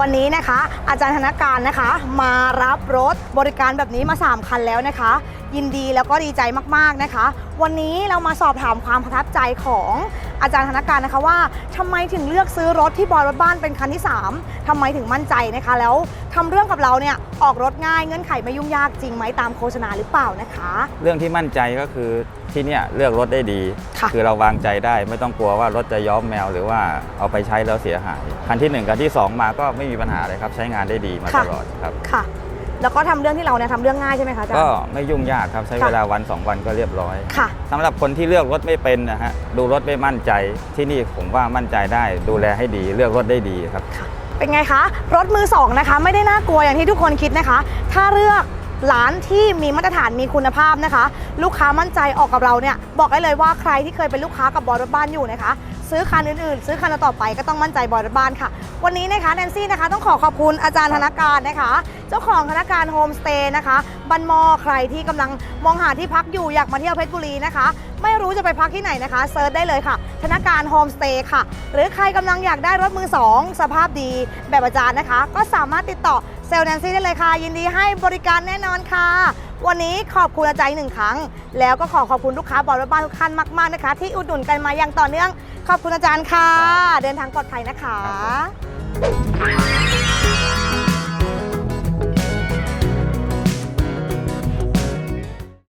วันนี้นะคะ อาจารย์ธนการนะคะ มารับรถบริการแบบนี้มา 3 คันแล้วนะคะ ยินดีแล้วก็ดีใจมากๆนะคะวันนี้เรามาสอบถามความประทับใจของอาจารย์ธนการนะคะว่าทำไมถึงเลือกซื้อรถที่บอยรถบ้านเป็นคันที่ 3ทำไมถึงมั่นใจนะคะ แล้วทำเรื่องกับเราเนี่ยออกรถง่ายเงื่อนไขไม่ยุ่งยากจริงไหมตามโฆษณาหรือเปล่านะคะ เรื่องที่มั่นใจก็คือที่เนี่ยเลือกรถได้ดีค่ะอเราวางใจได้ไม่ต้องกลัวว่ารถจะย้อมแมว หรือว่าเอาไปใช้แล้วเสียหายคันที่ 1กับที่ 2 มาก็ไม่มีปัญหาเลยครับใช้งานได้ดีมาตลอดครับค่ะ แล้วก็ทำเรื่องที่เราเนี่ยทำเรื่องง่ายใช่ไหมคะอาจารก็ย์ ไม่ยุ่งยากครับใช้ค่ะ เวลาวัน 2 วันก็เรียบร้อยค่ะ สำหรับคนที่เลือกรถไม่เป็นนะฮะดูรถไม่มั่นใจที่นี่ผมว่ามั่นใจได้ ดูแลให้ดีเลือกรถได้ดีครับ เป็นไงคะ รถมือสองนะคะ ไม่ได้น่ากลัวอย่างที่ทุกคนคิดนะคะ ถ้าเลือกร้านที่มีมาตรฐานมีคุณภาพนะคะ ลูกค้ามั่นใจออกกับเราเนี่ย บอกได้เลยว่าใครที่เคยเป็นลูกค้ากับบอยรถบ้านอยู่นะคะ ซื้อคันอื่นๆ ซื้อคันต่อไปก็ต้องมั่นใจบอยรถบ้านค่ะ วันนี้นะคะแนนซี่นะคะต้องขอขอบคุณอาจารย์ธนการนะคะ เจ้าของธนาการโฮมสเตย์นะคะบันมอใครที่กำลังมองหาที่พักอยู่อยากมาเที่ยวเพชรบุรีนะคะ ไม่รู้จะไปพักที่ไหนนะคะเซิร์ชได้เลยค่ะ ธนาการโฮมสเตย์ค่ะ หรือใครกำลังอยากได้รถมือ 2 สภาพดีแบบอาจารย์นะคะ ก็สามารถติดต่อเซลล์แนนซี่ได้เลยค่ะ ยินดีให้บริการแน่นอนค่ะวันนี้ขอบคุณอาจารย์อีกหนึ่งครั้ง แล้วก็ขอขอบคุณลูกค้าบอยรถบ้านทุกท่านมากๆนะคะ ที่อุดหนุนกันมาอย่างต่อเนื่อง ขอบคุณอาจารย์ค่ะ เดินทางปลอดภัยนะคะ